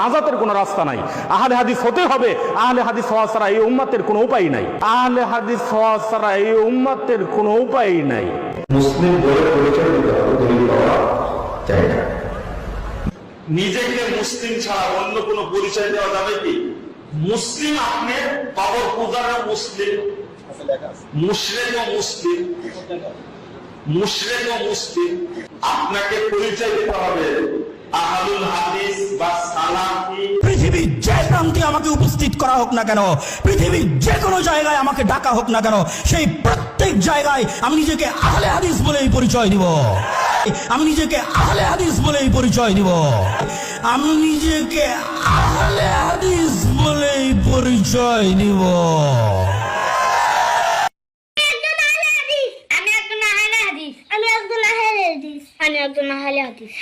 নাজাতের কোনো রাস্তা নাই। আহলে হাদিস হতে হবে। আহলে হাদিস হওয়া ছাড়া এই উম্মাতের কোনো উপায় নাই। আহলে হাদিস হওয়া ছাড়া এই উম্মাতের কোনো উপায় নাই। মুসলিম বলে পরিচয় যায় না। নিজেকে মুসলিম ছাড়া অন্য কোনো পরিচয় দেওয়া যাবে কি? মুসলিম আপনি কবর পূজারও মুসলিম মুশরেক ও মুসলিম মুশরেক ও মুসলিম। আপনাকে পরিচয় দিতে হবে সালাফি পৃথিবীর যে প্রান্তে আমাকে উপস্থিত করা হোক না কেন, পৃথিবীর যে কোনো জায়গায় আমাকে ডাকা হোক না কেন, সেই প্রত্যেক জায়গায় আমি নিজেকে আহলে হাদিস বলেই পরিচয় দিব। আমি নিজেকে আহলে হাদিস বলেই পরিচয় দিব। আমি নিজেকে আহলে হাদিস বলেই পরিচয় দিব। আমি একজন আহলে হাদিস, আমি একজন আহলে হাদিস